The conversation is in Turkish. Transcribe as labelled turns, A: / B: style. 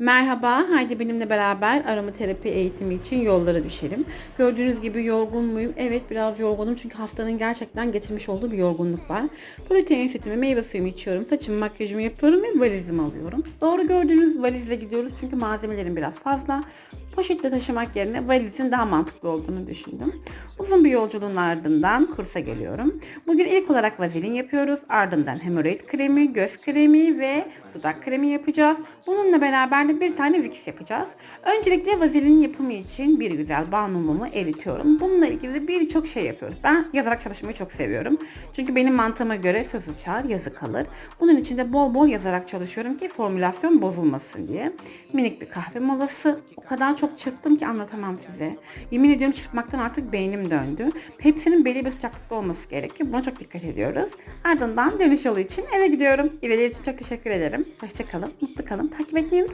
A: Merhaba, haydi benimle beraber aromaterapi eğitimi için yollara düşelim. Gördüğünüz gibi yorgun muyum? Evet biraz yorgunum çünkü haftanın gerçekten getirmiş olduğu bir yorgunluk var. Protein sütümü, meyve suyumu içiyorum, saçımı, makyajımı yapıyorum ve valizimi alıyorum. Doğru gördüğünüz valizle gidiyoruz çünkü malzemelerim biraz fazla. Poşetle taşımak yerine valizin daha mantıklı olduğunu düşündüm. Uzun bir yolculuğun ardından kursa geliyorum. Bugün ilk olarak vazelin yapıyoruz. Ardından hemoroid kremi, göz kremi ve dudak kremi yapacağız. Bununla beraber de bir tane Vicks yapacağız. Öncelikle vazelin yapımı için bir güzel bal mumumu eritiyorum. Bununla ilgili birçok şey yapıyoruz. Ben yazarak çalışmayı çok seviyorum. Çünkü benim mantığıma göre söz uçar, yazı kalır. Bunun için de bol bol yazarak çalışıyorum ki formülasyon bozulmasın diye. Minik bir kahve molası. O kadar çok çırptım ki anlatamam size. Yemin ediyorum çırpmaktan artık beynim döndü. Hepsinin belli bir sıcaklıkta olması gerekiyor. Buna çok dikkat ediyoruz. Ardından dönüş yolu için eve gidiyorum. İleriye için çok teşekkür ederim. Hoşçakalın, mutlu kalın. Takip etmeyi unutmayın.